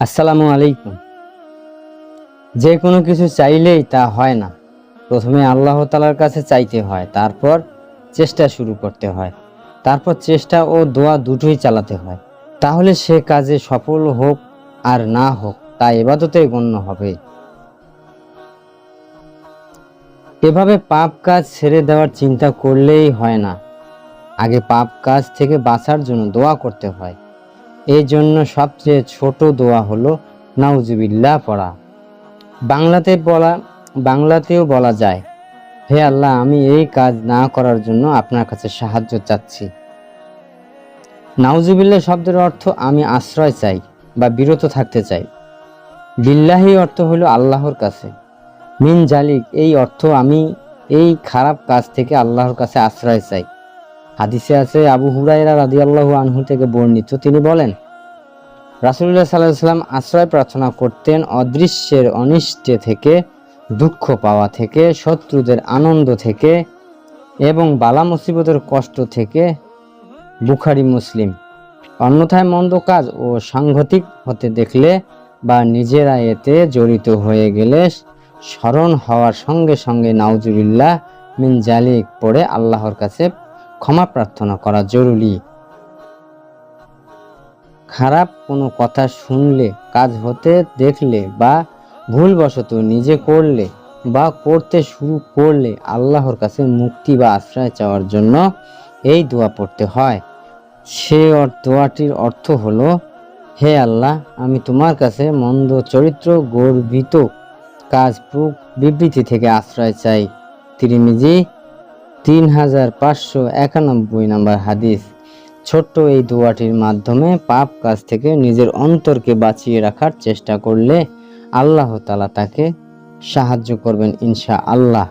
আসসালামু আলাইকুম। যে কোনো কিছু চাইলেই তা হয় না। প্রথমে আল্লাহ তালার কাছে চাইতে হয়, তারপর চেষ্টা শুরু করতে হয়, তারপর চেষ্টা ও দোয়া দুটোই চালাতে হয়। তাহলে সে কাজে সফল হোক আর না হোক, তা এবাদতে গণ্য হবে। এভাবে পাপ কাজ ছেড়ে দেওয়ার চিন্তা করলেই হয় না। আগে পাপ কাজ থেকে বাঁচার জন্য দোয়া করতে হয়। এই জন্য সবচেয়ে ছোট দোয়া হলো নাউজুবিল্লাহ পড়া। বাংলাতে বলা, বাংলাতেও বলা যায়, হে আল্লাহ, আমি এই কাজ না করার জন্য আপনার কাছে সাহায্য চাচ্ছি। নাউজুবিল্লাহ শব্দের অর্থ আমি আশ্রয় চাই বা বিরত থাকতে চাই। বিল্লাহি অর্থ হলো আল্লাহর কাছে। মিন জালিক, এই অর্থ আমি এই খারাপ কাজ থেকে আল্লাহর কাছে আশ্রয় চাই। হাদিসে আছে, আবু হুরাইরা রাদিয়াল্লাহু আনহু থেকে বর্ণিত। তিনি বলেন, রাসূলুল্লাহ সাল্লাল্লাহু আলাইহি সাল্লাম আশ্রয় প্রার্থনা করতেন অদৃশ্যের অনিষ্টে থেকে, দুঃখ পাওয়া থেকে, শত্রুদের আনন্দ থেকে এবং বালা মুসিবতের কষ্ট থেকে বুখারি, মুসলিম। অন্যথায় মন্দ কাজ ও সাংঘাতিক হতে দেখলে বা নিজেরা এতে জড়িত হয়ে গেলে স্মরণ হওয়ার সঙ্গে সঙ্গে নাউজুবিল্লাহ মিন জালিক পড়ে আল্লাহর কাছে ক্ষমা প্রার্থনা করা জরুরি। খারাপ কোনো কথা শুনলে, কাজ হতে দেখলে বা ভুলবশত নিজে করলে বা করতে শুরু করলে আল্লাহর কাছে মুক্তি বা আশ্রয় চাওয়ার জন্য এই দোয়া পড়তে হয়। সে দোয়াটির অর্থ হলো, হে আল্লাহ, আমি তোমার কাছে মন্দ, চরিত্র, গর্বিত কাজ বিবৃতি থেকে আশ্রয় চাই। তিরিমিজি তিন হাজার পাঁচশো একানব্বই নম্বর হাদিস। ছোট্ট এই দোয়াটির মাধ্যমে পাপ কাজ থেকে নিজের অন্তরকে বাঁচিয়ে রাখার চেষ্টা করলে আল্লাহ তালা তাকে সাহায্য করবেন ইনশা আল্লাহ